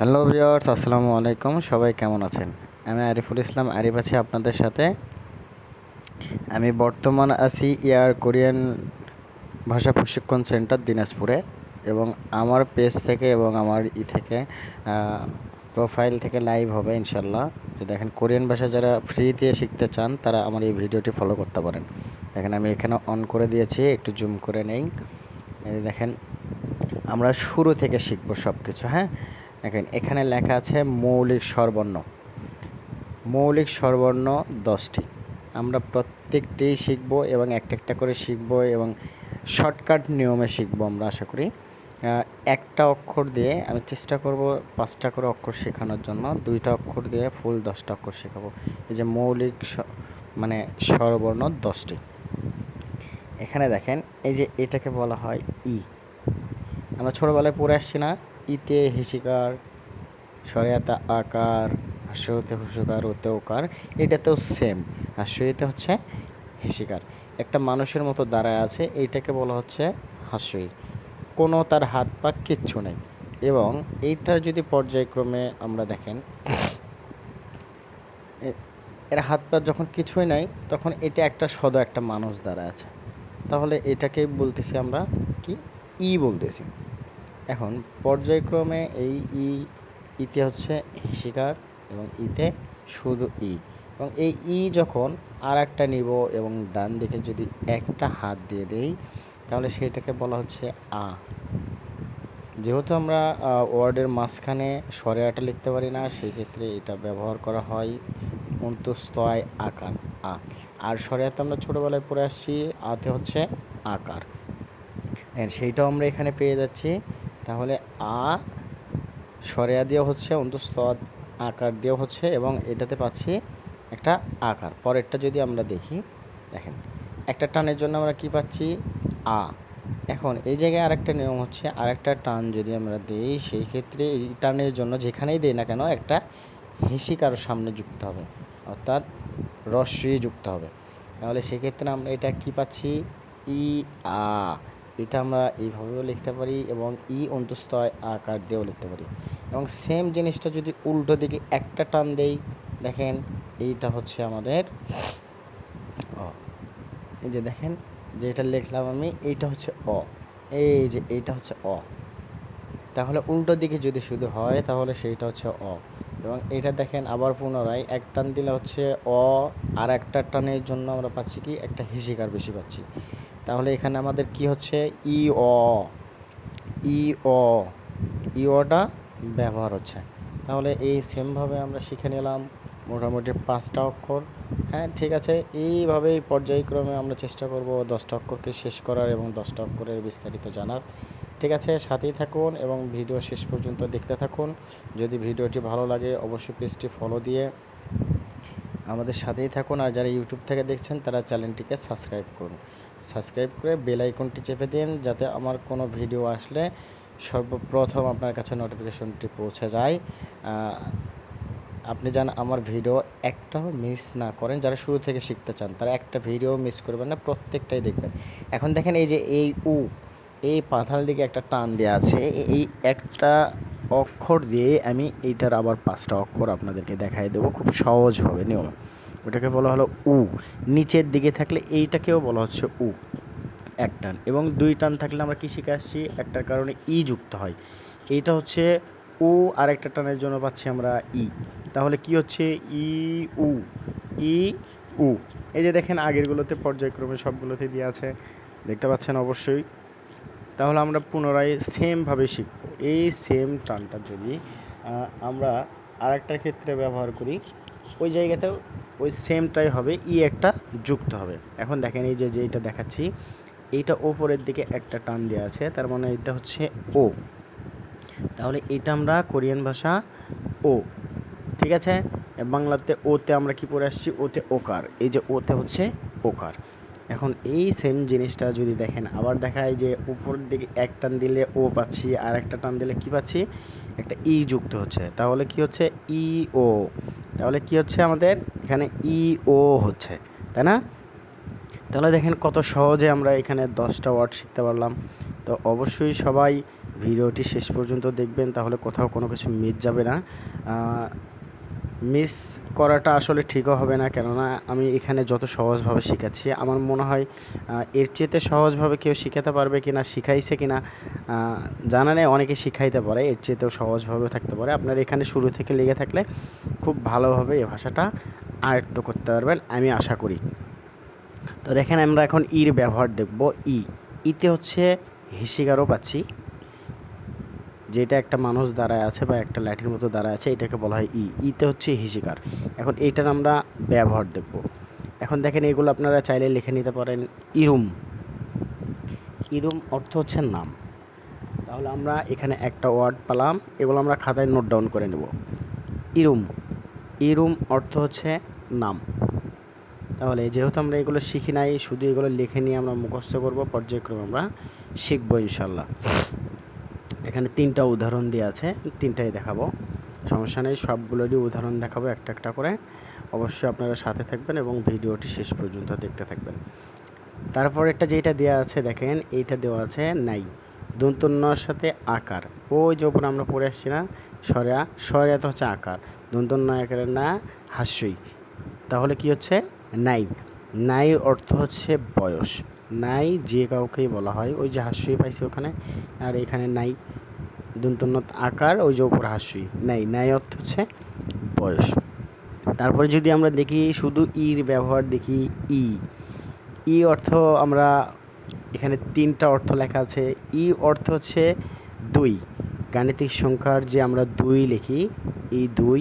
Hello viewers আসসালামু আলাইকুম। সবাই কেমন আছেন? আমি আরিফুল ইসলাম, আরিফ আছি আপনাদের সাথে। আমি বর্তমান আছি ইয়ার কোরিয়ান ভাষা প্রশিক্ষণ সেন্টার দিনাজপুরে এবং আমার পেজ থেকে এবং আমার ই থেকে প্রোফাইল থেকে লাইভ হবে ইনশাল্লাহ যে দেখেন, কোরিয়ান ভাষা যারা ফ্রিতে শিখতে চান, তারা আমার এই ভিডিওটি ফলো করতে পারেন। দেখেন, আমি এখানে অন করে দিয়েছি, একটু জুম করে নেই। দেখেন, আমরা শুরু থেকে শিখব সব কিছু হ্যাঁ? দেখেন, এখানে লেখা আছে মৌলিক স্বরবর্ণ। মৌলিক স্বরবর্ণ দশটি। আমরা প্রত্যেকটি শিখব এবং একটা একটা করে শিখব এবং শর্টকাট নিয়মে শিখব আমরা আশা করি। একটা অক্ষর দিয়ে আমি চেষ্টা করব পাঁচটা করে অক্ষর শেখানোর জন্য। দুইটা অক্ষর দিয়ে ফুল দশটা অক্ষর শেখাবো। এই যে মৌলিক মানে স্বরবর্ণ দশটি। এখানে দেখেন, এই যে এটাকে বলা হয় ই। আমরা ছোটোবেলায় পড়ে আসছি না। ইতে হিসিকার সরেয়াতে আকার, হাস্যতে হুসুকার ওতে ওকার, এটাতেও সেম হাস্যইতে হচ্ছে হিসিকার। একটা মানুষের মতো দাঁড়ায় আছে, এইটাকে বলা হচ্ছে হাস্যই। কোনো তার হাত পা কিচ্ছু নেই। এবং এইটার যদি পর্যায়ক্রমে আমরা দেখেন এর হাত পা যখন কিছুই নাই, তখন এটা একটা সদ একটা মানুষ দাঁড়ায় আছে। তাহলে এটাকে বলতেছি আমরা কি? ই বলতেছি। এখন, পর্যায়ক্রমে এই ই, ইতে হচ্ছে শিকার এবং ইতে শুধু ই। এবং এই ই যখন আর একটা নিব এবং ডান দিকে যদি একটা হাত দিয়ে দেই, তাহলে সেটাকে বলা হচ্ছে আ। যেহেতু আমরা ওয়ার্ডের মাঝখানে স্বরে আটা লিখতে পারি না সেই ক্ষেত্রে এটা ব্যবহার করা হয় অন্তস্তয় আকার, আ। আর স্বরে আতে আমরা ছোটোবেলায় পড়ে আসছি, আতে হচ্ছে আকার। সেইটাও আমরা এখানে পেয়ে যাচ্ছি। তাহলে আ সরেয়া দিয়ে হচ্ছে অন্তস্থ আকার দিয়েও হচ্ছে এবং এটাতে পাচ্ছি একটা আকার। পরেরটা যদি আমরা দেখি, দেখেন, একটা টানের জন্য আমরা কি পাচ্ছি? আ। এখন এই জায়গায় আরেকটা নিয়ম হচ্ছে আরেকটা টান যদি আমরা দিই, সেই ক্ষেত্রে এই টানের জন্য যেখানেই দিই না কেন একটা হিসি কারও সামনে যুক্ত হবে, অর্থাৎ রস্যই যুক্ত হবে। তাহলে সেক্ষেত্রে আমরা এটা কি পাচ্ছি? ই, আ। এটা আমরা এইভাবেও লিখতে পারি এবং ই অন্তস্তয় আকার দিয়েও লিখতে পারি। এবং সেম জিনিসটা যদি উল্টো দিকে একটা টান দেই, দেখেন এইটা হচ্ছে আমাদের, অ, এই যে দেখেন যে এটা লিখলাম আমি, এইটা হচ্ছে অ, এই যে এইটা হচ্ছে অ। তাহলে উল্টো দিকে যদি শুধু হয়, তাহলে সেইটা হচ্ছে অ। এবং এটা দেখেন আবার পুনরায়, এক টান দিলে হচ্ছে অ, আর একটা টানের জন্য আমরা পাচ্ছি কি? একটা হিসিকার বেশি পাচ্ছি। তাহলে এখানে আমাদের কি হচ্ছে? ই অ ই অ ই অটা ব্যবহার হচ্ছে। তাহলে এই সেমভাবে আমরা শিখে নিলাম মোটামুটি পাঁচটা অক্ষর। হ্যাঁ ঠিক আছে। এইভাবেই পর্যায়ক্রমে আমরা চেষ্টা করব দশটা অক্ষরকে শেষ করার এবং দশটা অক্ষরের বিস্তারিত জানার। ঠিক আছে, সাথেই থাকুন এবং ভিডিও শেষ পর্যন্ত দেখতে থাকুন। যদি ভিডিওটি ভালো লাগে, অবশ্যই পেজটি ফলো দিয়ে আমাদের সাথেই থাকুন। আর যারা ইউটিউব থেকে দেখছেন, তারা চ্যানেলটিকে সাবস্ক্রাইব করুন। সাবস্ক্রাইব করে বেল আইকনটি চেপে দিন যাতে আমার কোনো ভিডিও আসলে সর্বপ্রথম আপনার কাছে নোটিফিকেশনটি পৌঁছে যায়। আপনি যেন আমার ভিডিও একটাও মিস না করেন, যারা শুরু থেকে শিখতে চান, তারা একটা ভিডিও মিস করবেন না, প্রত্যেকটাই দেখবেন। এখন দেখেন এই যে এই উ, এই পাথাল দিকে একটা টান দেওয়া আছে এই একটা অক্ষর দিয়ে আমি এইটার আবার পাঁচটা অক্ষর আপনাদেরকে দেখাই দেবো, খুব সহজভাবে নিয়ম। ওটাকে বলা হলো উ। নিচের দিকে থাকলে এইটাকেও বলা হচ্ছে উ। এক টান। এবং দুই টান থাকলে আমরা কী শিখে আসছি? একটার কারণে ই যুক্ত হয়। এইটা হচ্ছে উ আর একটা টানের জন্য পাচ্ছি আমরা ই। তাহলে কি হচ্ছে? ই, উ। ই, উ। এই যে দেখেন, আগেরগুলোতে পর্যায়ক্রমে সবগুলোতে দিয়ে আছে। দেখতে পাচ্ছেন অবশ্যই। তাহলে আমরা পুনরায় সেমভাবে শিখব। এই সেম টানটা যদি আমরা আরেকটার ক্ষেত্রে ব্যবহার করি, ওই জায়গাতেও ওই সেমটাই হবে, ই একটা যুক্ত হবে। এখন দেখেন এই যে যেটা দেখাচ্ছি, এইটা ওপরের দিকে একটা টান দেওয়া আছে, তার মানে এটা হচ্ছে ও তাহলে এটা আমরা কোরিয়ান ভাষা ও ঠিক আছে? বাংলাতে ওতে আমরা কি পড়ে আসছি? ওতে ওকার এই যে ওতে হচ্ছে ওকার এখন এই সেম জিনিসটা যদি দেখেন, আবার দেখায় যে উপরের দিকে এক টান দিলে ও পাচ্ছি, আর একটা টান দিলে কি পাচ্ছি? একটা ই যুক্ত হচ্ছে। তাহলে কি হচ্ছে? ই ও তাহলে কি হচ্ছে আমাদের? এখানে ই ও হচ্ছে, তাই না? তাহলে দেখেন কত সহজে আমরা এখানে দশটা ওয়ার্ড শিখতে পারলাম। তো অবশ্যই সবাই ভিডিওটি শেষ পর্যন্ত দেখবেন, তাহলে কোথাও কোনো কিছু মিস যাবে না। মিস করাটা আসলে ঠিকও হবে না, কেননা আমি এখানে যত সহজভাবে শেখাচ্ছি, আমার মনে হয় এর চেয়েতে সহজভাবে কেউ শেখাতে পারবে কি না শিখাইছে কি না জানা নেই, অনেকে শিখাইতে পারে, এর চেয়েতেও সহজভাবে থাকতে পারে। আপনার এখানে শুরু থেকে লেগে থাকলে খুব ভালোভাবে এই ভাষাটা আয়ত্ত করতে পারবেন, আমি আশা করি। তো দেখেন, আমরা এখন ইর ব্যবহার দেখব, ই। ইতে হচ্ছে হিসিকারও পাচ্ছি। যেটা একটা মানুষ দাঁড়ায় আছে বা একটা ল্যাঠির মতো দাঁড়ায় আছে, এটাকে বলা হয় ই। ইতে হচ্ছে হিসিকার। এখন এইটার আমরা ব্যবহার দেখব। এখন দেখেন এগুলো আপনারা চাইলে লিখে নিতে পারেন ইরুম। ইরুম অর্থ হচ্ছে নাম। তাহলে আমরা এখানে একটা ওয়ার্ড পেলাম, এগুলো আমরা খাতায় নোট ডাউন করে নেব। ইরুম। ইরুম অর্থ হচ্ছে নাম। তাহলে যেহেতু আমরা এগুলো শিখি নাই, শুধু এগুলো লিখে নিয়ে আমরা মুখস্থ করব, পর্যায়ক্রমে আমরা শিখব ইনশাল্লাহ। এখানে তিনটা উদাহরণ দেওয়া আছে, তিনটাই দেখাবো। সমস্যা নেই, সবগুলোরই উদাহরণ দেখাবো একটা একটা করে। অবশ্যই আপনারা সাথে থাকবেন এবং ভিডিওটি শেষ পর্যন্ত দেখতে থাকবেন। তারপর একটা যেটা দেওয়া আছে, দেখেন, এইটা দেওয়া আছে নাই। দন্তন্যর সাথে আকার। ওই যে ওপরে আমরা পড়ে আসছি না, সরেয়া সরেয়া তো হচ্ছে আকার। দন্তন্য আকারের না, হাস্যই। তাহলে কি হচ্ছে? নাই। নাই অর্থ হচ্ছে বয়স। নাই যে কাউকেই বলা হয়, ওই যে হাস্যই পাইছি ওখানে, আর এখানে নাই। দন্তন্য আকার ওই যে উপর হাস্যই। নাই নাই অর্থ হচ্ছে বয়স। তারপরে যদি আমরা দেখি শুধু ইর ব্যবহার দেখি ই। ই অর্থ আমরা এখানে তিনটা অর্থ লেখা আছে। ই অর্থ হচ্ছে দুই। গাণিতিক সংখ্যার যে আমরা দুই লিখি, ই দুই।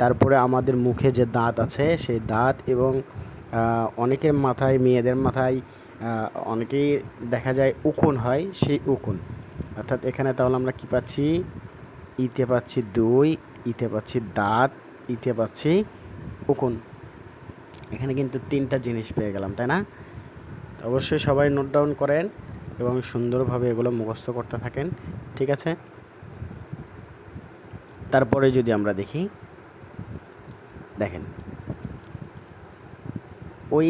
তারপরে আমাদের মুখে যে দাঁত আছে, সেই দাঁত এবং অনেকের মাথায়, মেয়েদের মাথায় অনেকেই দেখা যায় উকুন হয়, সেই উকুন। অর্থাৎ এখানে তাহলে আমরা কি পাচ্ছি? ইতে পাচ্ছি দুই, ইতে পাচ্ছি দাঁত, ইতে পাচ্ছি উকুন। এখানে কিন্তু তিনটা জিনিস পেয়ে গেলাম, তাই না? অবশ্যই সবাই নোট ডাউন করেন এবং সুন্দরভাবে এগুলো মুখস্থ করতে থাকেন, ঠিক আছে? তারপরে যদি আমরা দেখি, দেখেন। ওই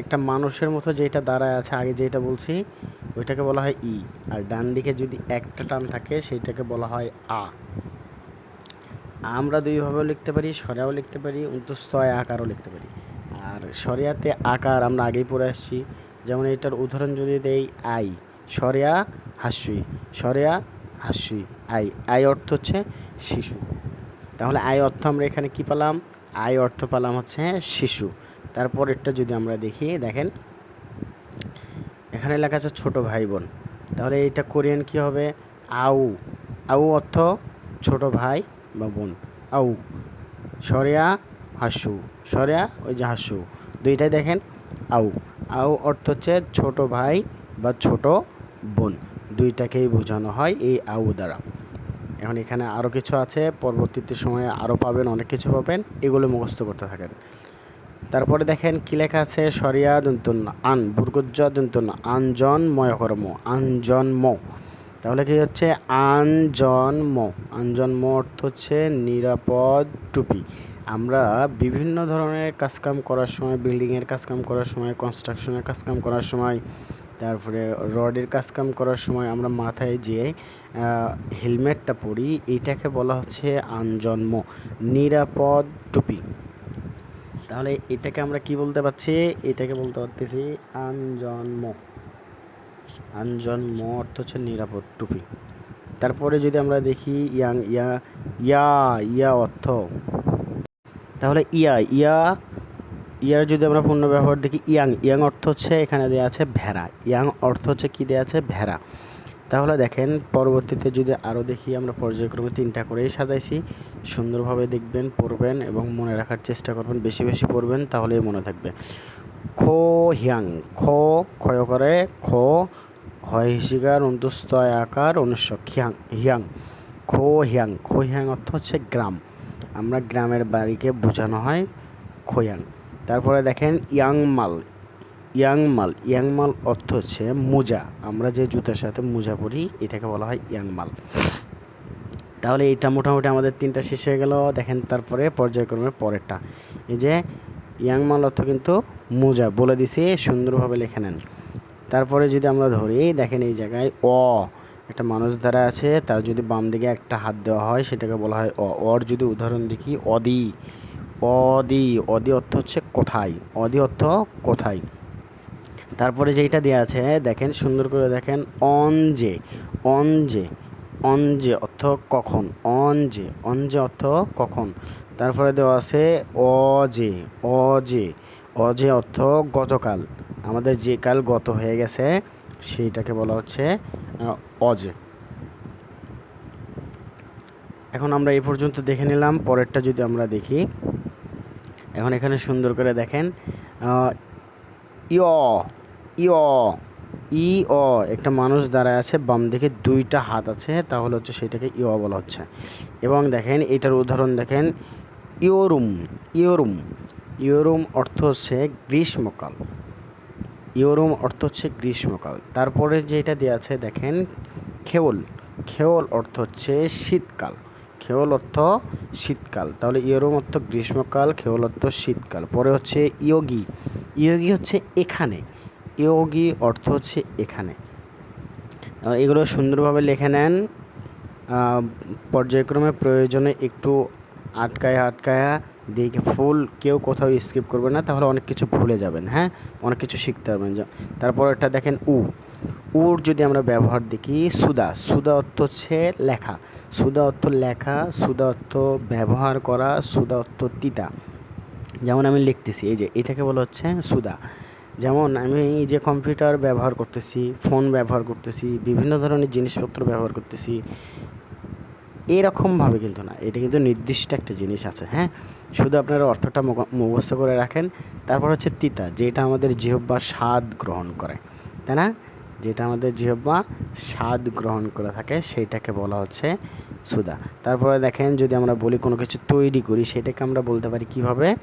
একটা মানুষের মতো যেটা দাঁড়ায় আছে, আগে যেটা বলছি ওইটাকে বলা হয় ই। আর ডান দিকে যদি একটা টান থাকে, সেইটাকে বলা হয় আ। আমরা দুইভাবেও লিখতে পারি সরেও লিখতে পারি অন্তস্তয় আকারও লিখতে পারি। আর সরিয়াতে আকার আমরা আগেই পড়ে আসছি। যেমন এটার উদাহরণ যদি দেই, আই। সরেয়া হাস্যই। সরেয়া হাস্যই। আই। আই অর্থ হচ্ছে শিশু। তাহলে আই অর্থ আমরা এখানে কি পেলাম? আই অর্থ পেলাম হচ্ছে শিশু। তারপরেরটা যদি আমরা দেখি, দেখেন। এখানে লেখা আছে ছোট ভাই বোন। তাহলে এইটা কোরিয়ান কি হবে? আউ। আউ অর্থ ছোট ভাই বা বোন। আউ। সরিয়া, হাসু। সরিয়া, ওই যে হাসু। দুইটাই দেখেন, আউ। আউ অর্থ হচ্ছে ছোট ভাই বা ছোট বোন। দুইটাকেই বোঝানো হয় এই আউ দ্বারা। এখন এখানে আরও কিছু আছে, পরবর্তীতে সময়ে আরও পাবেন, অনেক কিছু পাবেন। এগুলো মুখস্থ করতে থাকেন। তারপরে দেখেন কি লেখা আছে? সরিয়া দন্তন্য আন, বুর্গজ্জ দন্তন্য আনজন ময়কর্ম আনজন্ম তাহলে কি হচ্ছে? আনজন্ম আনজন্ম অর্থ হচ্ছে নিরাপদ টুপি। আমরা বিভিন্ন ধরনের কাজকাম করার সময়, বিল্ডিংয়ের কাজকাম করার সময় কনস্ট্রাকশনের কাজকাম করার সময়, তারপরে রডের কাজকাম করার সময় আমরা মাথায় যে হেলমেটটা পরি, এটাকে বলা হচ্ছে আনজন্ম নিরাপদ টুপি। তাহলে এটাকে আমরা কি বলতে পারছি? এটাকে বলতে পারতেছি আনজন্ম। আনজন্ম অর্থ হচ্ছে নিরাপদ, টুপি। তারপরে যদি আমরা দেখি ইয়াং, ইয়া ইয়া ইয়া অর্থ। তাহলে ইয়া ইয়া, ইয়ার যদি আমরা পূর্ণ ব্যবহার দেখি, ইয়াং ইয়াং অর্থ হচ্ছে এখানে দেওয়া আছে ভেড়া। ইয়াং অর্থ হচ্ছে কী দেওয়া আছে? ভেড়া। তাহলে দেখেন, পরবর্তীতে যদি আরও দেখি, আমরা পর্যায়ক্রমে তিনটা করেই সাজাইছি। সুন্দরভাবে দেখবেন পড়বেন এবং মনে রাখার চেষ্টা করবেন, বেশি বেশি পড়বেন তাহলেই মনে থাকবে। খো হিয়াং, খো ক্ষয় করে, খো হয় হিসিকার অন্তুস্তয় আকার অনুষ্য খিয়াং হিয়াং, খো হিয়াং। খো হিয়াং অর্থ হচ্ছে গ্রাম। আমরা গ্রামের বাড়িকে বোঝানো হয় খোয়াং তারপরে দেখেন ইয়াংমাল ইয়াংমাল। ইয়াংমাল অর্থ হচ্ছে মোজা। আমরা যে জুতার সাথে মোজা পরি, এটাকে বলা হয় ইয়াংমাল। তাহলে এটা মোটামুটি আমাদের তিনটা শেষ হয়ে গেল। দেখেন তারপরে পর্যায়ক্রমে পরেরটা। এই যে ইয়াংমাল অর্থ কিন্তু মোজা, বলে দিছি, সুন্দরভাবে লিখে নেন। তারপরে যদি আমরা ধরি, দেখেন এই জায়গায় অ, একটা মানুষ দ্বারা আছে, তার যদি বাম দিকে একটা হাত দেওয়া হয়, সেটাকে বলা হয় অ। অর যদি উদাহরণ দেখি, অদি। অদি অদি অর্থ হচ্ছে কোথায়? অদি অর্থ কোথায়? তারপরে যেইটা দেওয়া আছে, দেখেন, সুন্দর করে দেখেন অন যে অন যে অন যে অর্থ কখন অন যে অন যে অর্থ কখন। তারপরে দেওয়া আছে অ জে অ অজে অজে অজে অর্থ গতকাল। আমাদের যে কাল গত হয়ে গেছে, সেইটাকে বলা হচ্ছে অজে। এখন আমরা এই পর্যন্ত দেখে নিলাম, পরেরটা যদি আমরা দেখি, এখন এখানে সুন্দর করে দেখেন ইয় ইয় ই অ একটা মানুষ দাঁড়ায় আছে, বাম দিকে দুইটা হাত আছে, তাহলে হচ্ছে সেটাকে ইয় বলা হচ্ছে। এবং দেখেন, এটার উদাহরণ দেখেন, ইয়োরুম ইয়োরুম। ইয়োরুম অর্থ হচ্ছে গ্রীষ্মকাল। ইয়োরুম অর্থ হচ্ছে গ্রীষ্মকাল। তারপরে যেটা দেওয়া আছে, দেখেন, খেওল। খেওল অর্থ হচ্ছে শীতকাল। খেওল অর্থ শীতকাল। তাহলে ইয়োরুম অর্থ গ্রীষ্মকাল, খেওল অর্থ শীতকাল। পরে হচ্ছে ইয়োগি। ইয়োগি হচ্ছে এখানে। ইয়োগি অর্থ হচ্ছে এখানে। এগুলো সুন্দরভাবে লিখে নেন। পর্যায়ক্রমে প্রয়োজনে একটু আটকায় আটকায়া দেখে ফুল কেউ কোথাও স্কিপ করবে না, তাহলে অনেক কিছু ভুলে যাবেন হ্যাঁ? অনেক কিছু শিখতে পারবেন। তারপর একটা দেখেন উ। উর যদি আমরা ব্যবহার দেখি, সুদা। সুদা অর্থ হচ্ছে লেখা। সুদা অর্থ লেখা, সুদা অর্থ ব্যবহার করা, সুদা অর্থ তিতা। যেমন আমি লিখতেছি, এই যে এটাকে বলা হচ্ছে সুদা। যেমন আমি যে কম্পিউটার ব্যবহার করতেছি ফোন ব্যবহার করতেছি, বিভিন্ন ধরনের জিনিসপত্র ব্যবহার করতেছি, এরকমভাবে কিন্তু না, এটা কিন্তু নির্দিষ্ট একটা জিনিস আছে হ্যাঁ? শুধু আপনারা অর্থটা মুখ- মুখস্থ করে রাখেন, তারপর হচ্ছে তিতা, যেটা আমাদের জিহ্বা স্বাদ গ্রহণ করে, তাই না? যেটা আমাদের জিহ্বা স্বাদ গ্রহণ করে থাকে সেইটাকে বলা হচ্ছে সুদা। তারপরে দেখেন, যদি আমরা বলি কোনো কিছু তৈরি করি, সেটাকে আমরা বলতে পারি কীভাবে?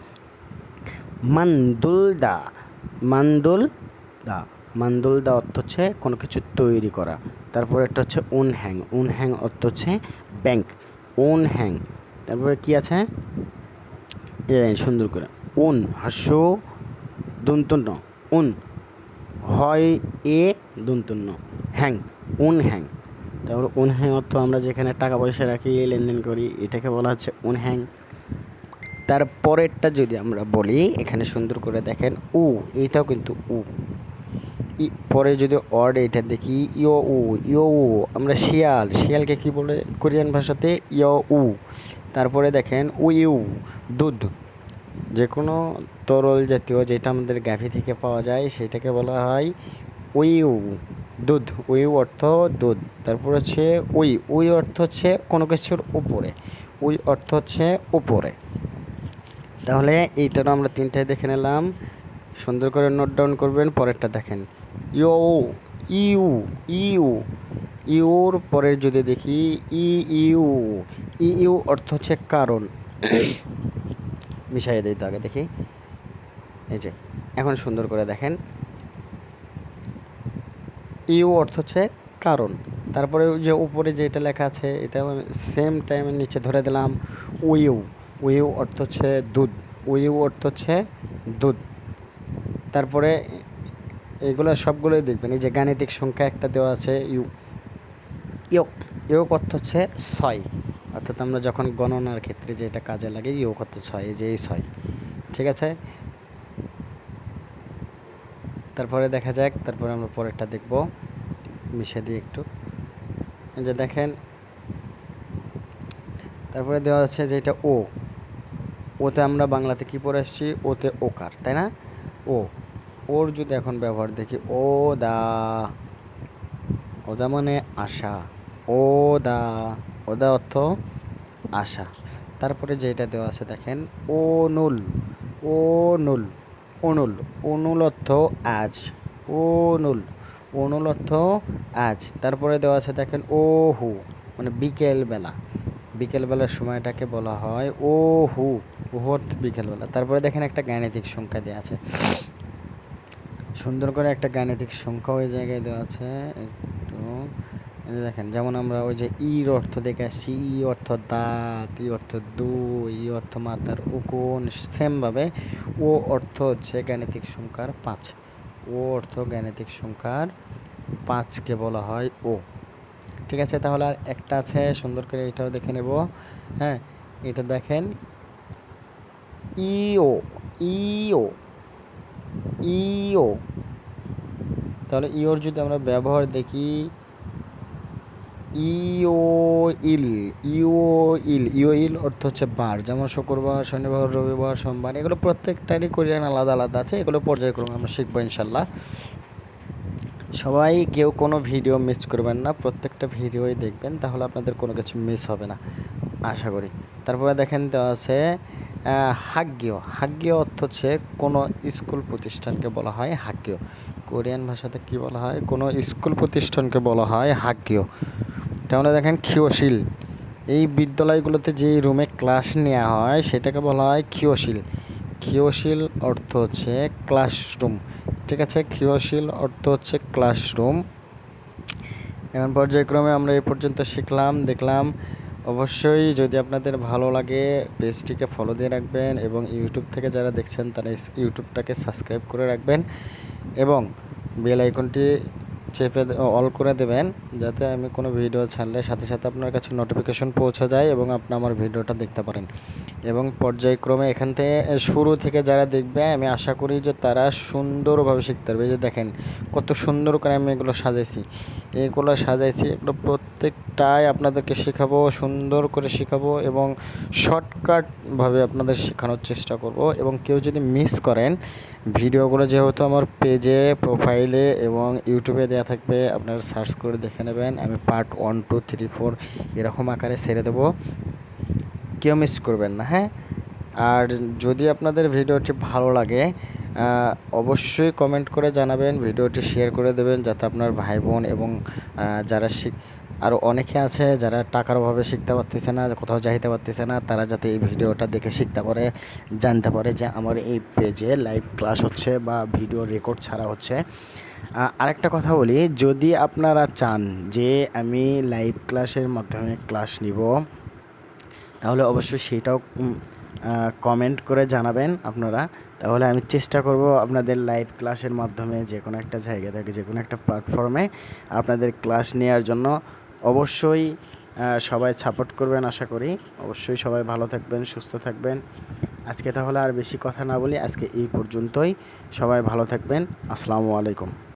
মান্দুল দা মান্দুল দা। মান্দুল দা অর্থ হচ্ছে কোনো কিছু তৈরি করা। তারপরে একটা হচ্ছে উন হ্যাং উন হ্যাং অর্থ হচ্ছে ব্যাংক। উন হ্যাং তারপরে কি আছে? সুন্দর করে। উন, হাস্য দন্তন্য উন, হয়, এ দন্তন্য হ্যাং উন হ্যাং তারপর উন হ্যাং অর্থ আমরা যেখানে টাকা পয়সা রাখি, লেনদেন করি, এটাকে বলা হচ্ছে উন হ্যাং তারপরেরটা যদি আমরা বলি, এখানে সুন্দর করে দেখেন, উ, এটাও কিন্তু উ। পরে যদি অর্ড এটা দেখি ইও উ ইও উ, আমরা শিয়াল, শিয়ালকে কি বলে কোরিয়ান ভাষাতে? ইয় উ। তারপরে দেখেন, উ, ইউ, দুধ। যে কোনো তরল জাতীয় যেটা আমাদের গাভী থেকে পাওয়া যায়, সেটাকে বলা হয় উইউ দুধ। উইউ অর্থ দুধ। তারপর হচ্ছে উই। উই অর্থ হচ্ছে কোনো কিছুর উপরে। উই অর্থ হচ্ছে উপরে। তাহলে এইটারও আমরা তিনটায় দেখে নিলাম। সুন্দর করে নোট ডাউন করবেন, পরেরটা দেখেন। ইউ ইউ ইউ, ইউর পরের যদি দেখি, ই, ইউ ই, ইউ অর্থ হচ্ছে কারণ। মিশাই দিই তো আগে দেখি। এই যে, এখন সুন্দর করে দেখেন। ইউ অর্থ হচ্ছে কারণ। তারপরে যে উপরে যেটা লেখা আছে এটা সেম টাইমের নিচে ধরে দিলাম, উইউ। উইউ অর্থ হচ্ছে দুধ। উইউ অর্থ হচ্ছে দুধ। তারপরে এগুলো সবগুলোই দেখবেন, এই যে গাণিতিক সংখ্যা একটা দেওয়া আছে ইউ। ইয়োক ইয়োক অর্থ হচ্ছে ছয়। অর্থাৎ আমরা যখন গণনার ক্ষেত্রে যেটা কাজে লাগে, ইয়োক অর্থ ছয়, এই যে এই ছয়। ঠিক আছে? তারপরে দেখা যাক, তারপরে আমরা পরেরটা দেখব। মিশে দিই একটু। যে দেখেন, তারপরে দেওয়া আছে যেটা ও। ওতে আমরা বাংলাতে কি পড়ে আসছি? ওতে ওকার, তাই না? ও, ওর যদি এখন ব্যবহার দেখি, ও দা ওদা মানে আশা, ও দা ওদা অর্থ আশা। তারপরে যেটা দেওয়া আছে দেখেন, ও নুল ও নুল অনুল অনুল অর্থ আজ, ও নুল অনুল অর্থ আজ। তারপরে দেওয়া আছে দেখেন, ও হু মানে বিকেলবেলা, বিকেলবেলার সময়টাকে বলা হয় ও হু। অর্থ বিকেলবেলা। তারপরে দেখেন একটা গাণিতিক সংখ্যা দেওয়া আছে। সুন্দর করে একটা গাণিতিক সংখ্যা ওই জায়গায় দেওয়া আছে। একটু দেখেন, যেমন আমরা ওই যে ইর অর্থ দেখে আসছি, ই অর্থ দাঁত, ই অর্থ দুই, ই অর্থ মাথার উকুন, সেমভাবে ও অর্থ হচ্ছে গাণিতিক সংখ্যার পাঁচ। ও অর্থ গাণিতিক সংখ্যার পাঁচকে বলা হয় ও। ঠিক আছে, তাহলে আর একটা আছে, সুন্দর করে এটাও দেখে নেব। হ্যাঁ এটা দেখেন ইও ইও ইও। তাহলে ইওর যদি আমরা ব্যবহার দেখি ইও ইল ইও ইল ইও ইল অর্থ হচ্ছে বার, যেমন শুক্রবার, শনিবার, রবিবার, সোমবার, এগুলো প্রত্যেকটারই কোরিয়ান আলাদা আলাদা আছে, এগুলো পর্যায়ক্রমে আমরা শিখব ইনশাল্লাহ। সবাই কেউ কোনো ভিডিও মিস করবেন না, প্রত্যেকটা ভিডিওই দেখবেন, তাহলে আপনাদের কোনো কিছু মিস হবে না, আশা করি। তারপরে দেখেন তো আছে হাগ্য। হাগ্য অর্থ হচ্ছে কোনো স্কুল প্রতিষ্ঠানকে বলা হয় হাগ্য। কোরিয়ান ভাষাতে কি বলা হয়? কোনো স্কুল প্রতিষ্ঠানকে বলা হয় হাগ্য। তাহলে দেখেন ক্ষিয়শীল। এই বিদ্যালয়গুলোতে যে রুমে ক্লাস নেওয়া হয়, সেটাকে বলা হয় ক্ষিয়শীল। ক্ষিয়শীল অর্থ হচ্ছে ক্লাসরুম। ঠিক আছে? ক্ষিয়শীল অর্থ হচ্ছে ক্লাসরুম। এখন পর্যায়ক্রমে আমরা এই পর্যন্ত শিখলাম, দেখলাম অবশ্যই যদি আপনাদের ভালো লাগে, পেজটিকে ফলো দিয়ে রাখবেন এবং ইউটিউব থেকে যারা দেখছেন, তারা ইউটিউবটাকে সাবস্ক্রাইব করে রাখবেন এবং বেল আইকনটি চেপে অল করে দেবেন যাতে আমি কোনো ভিডিও ছাড়লে সাথে সাথে আপনার কাছে নোটিফিকেশন পৌঁছে যায় এবং আপনি আমার ভিডিওটা দেখতে পারেন। এবং পর্যায়ক্রমে এখান থেকে শুরু থেকে যারা দেখবে, আমি আশা করি যে তারা সুন্দরভাবে শিখতে পারবে। যে দেখেন, কত সুন্দর করে আমি এগুলো সাজাইছি। এগুলো সাজাইছি, এগুলো প্রত্যেকটাই আপনাদেরকে শেখাবো, সুন্দর করে শেখাবো এবং শর্টকাটভাবে আপনাদের শেখানোর চেষ্টা করব। এবং কেউ যদি মিস করেন ভিডিওগুলো যেহেতু আমার পেজে, প্রোফাইলে এবং ইউটিউবে দেওয়া থাকবে, আপনারা সার্চ করে দেখে নেবেন। আমি part one two three four এরকম আকারে ছেড়ে দেবো। কেউ মিস করবেন না হ্যাঁ? আর যদি আপনাদের ভিডিওটি ভালো লাগে অবশ্যই কমেন্ট করে জানাবেন, ভিডিওটি শেয়ার করে দেবেন, যাতে আপনার ভাই বোন এবং যারা আরও অনেকে আছে যারা টাকার অভাবে শিখতে পারতেছে না, কোথাও যাইতে পারতেছে না, তারা যাতে এই ভিডিওটা দেখে শিখতে পারে, জানতে পারে যে আমার এই পেজে লাইভ ক্লাস হচ্ছে বা ভিডিও রেকর্ড ছাড়া হচ্ছে। আরেকটা কথা বলি, যদি আপনারা চান যে আমি লাইভ ক্লাসের মাধ্যমে ক্লাস নিব, তাহলে অবশ্যই সেটাও কমেন্ট করে জানাবেন আপনারা। তাহলে আমি চেষ্টা করব আপনাদের লাইভ ক্লাসের মাধ্যমে যে কোনো একটা জায়গা থেকে যে কোনো একটা প্ল্যাটফর্মে আপনাদের ক্লাস নেওয়ার জন্য অবশ্যই সবাই সাপোর্ট করবেন আশা করি। অবশ্যই সবাই ভালো থাকবেন, সুস্থ থাকবেন। আজকে তাহলে আর বেশি কথা না বলি আজকে এই পর্যন্তই। সবাই ভালো থাকবেন। আসসালামু আলাইকুম।